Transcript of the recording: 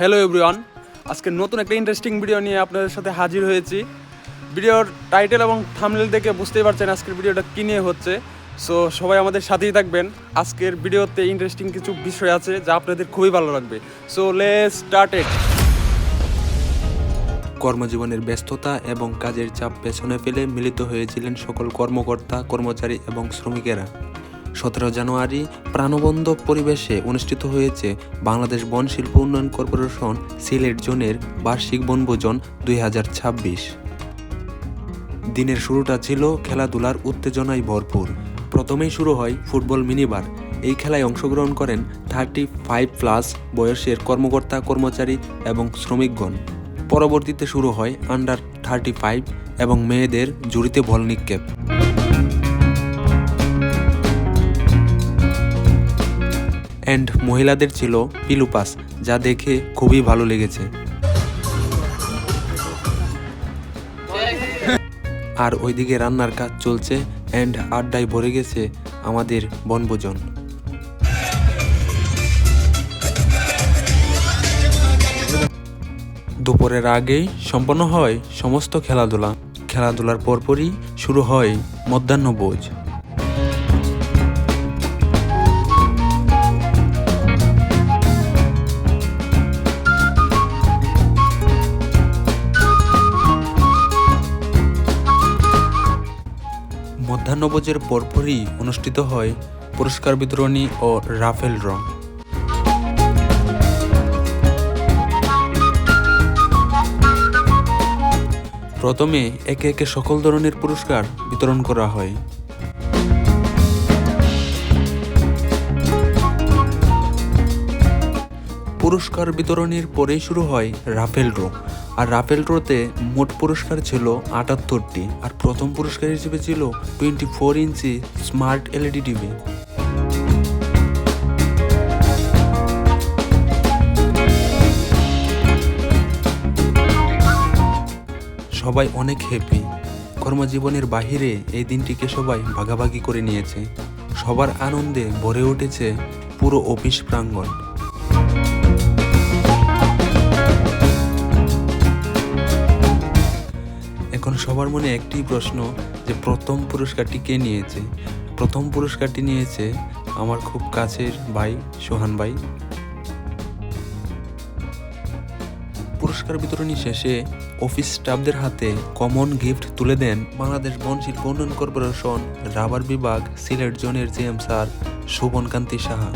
Hello everyone আজকে নতুন একটা ইন্টারেস্টিং ভিডিও নিয়ে আপনাদের সাথে হাজির হয়েছি। ভিডিওর টাইটেল এবং থামনেল দেখে বুঝতেই পারছেন আজকের ভিডিওটা কী নিয়ে হচ্ছে। সো সবাই আমাদের সাথেই থাকবেন। আজকের ভিডিওতে ইন্টারেস্টিং কিছু বিষয় আছে যা আপনাদের খুবই ভালো লাগবে। সো লে স্টার্টেড কর্মজীবনের ব্যস্ততা এবং কাজের চাপ পেছনে ফেলে মিলিত হয়েছিলেন সকল কর্মকর্তা, কর্মচারী এবং শ্রমিকেরা। সতেরো জানুয়ারি প্রাণবন্ধ পরিবেশে অনুষ্ঠিত হয়েছে বাংলাদেশ বন শিল্প উন্নয়ন কর্পোরেশন সিলেট জোনের বার্ষিক বনভোজন দুই হাজার ছাব্বিশ। দিনের শুরুটা ছিল খেলাধুলার উত্তেজনায় ভরপুর। প্রথমেই শুরু হয় ফুটবল মিনিবার। এই খেলায় অংশগ্রহণ করেন থার্টি ফাইভ প্লাস বয়সের কর্মকর্তা, কর্মচারী এবং শ্রমিকগণ। পরবর্তীতে শুরু হয় আন্ডার থার্টি ফাইভ এবং মেয়েদের জুড়িতে বল নিক্ষেপ। অ্যান্ড মহিলাদের ছিল পিলুপাস যা দেখে খুবই ভালো লেগেছে। আর ওইদিকে রান্নার কাজ চলছে অ্যান্ড আড্ডায় ভরে গেছে আমাদের বনভোজন। দুপুরের আগেই সম্পন্ন হয় সমস্ত খেলাধুলা। খেলাধুলার পরপরই শুরু হয় মধ্যাহ্নভোজ। মধ্যাহ্নভোজের পরপরই অনুষ্ঠিত হয় পুরস্কার বিতরণী ও রাফেল ড্র প্রথমে একে একে সকল ধরনের পুরস্কার বিতরণ করা হয়। পুরস্কার বিতরণের পরেই শুরু হয় রাফেল ড্র আর রাফেল ড্রতে মোট পুরস্কার ছিল আটাত্তরটি আর প্রথম পুরস্কার হিসেবে ছিল twenty four inch smart LED TV. সবাই অনেক হ্যাপি কর্মজীবনের বাহিরে এই দিনটিকে সবাই ভাগাভাগি করে নিয়েছে। সবার আনন্দে ভরে উঠেছে পুরো অফিস প্রাঙ্গণ। সবার মনে একটি প্রশ্ন যে প্রথম পুরস্কারটি কে নিয়েছে? প্রথম পুরস্কারটি নিয়েছে আমার খুব কাছের ভাই, সোহান ভাই। পুরস্কার বিতরণী শেষে অফিস স্টাফদের হাতে কমন গিফট তুলে দেন বাংলাদেশ বন শিল্প উন্নয়ন কর্পোরেশন রাবার বিভাগ সিলেট জোনের জিএম স্যার শোভনকান্তি সাহা।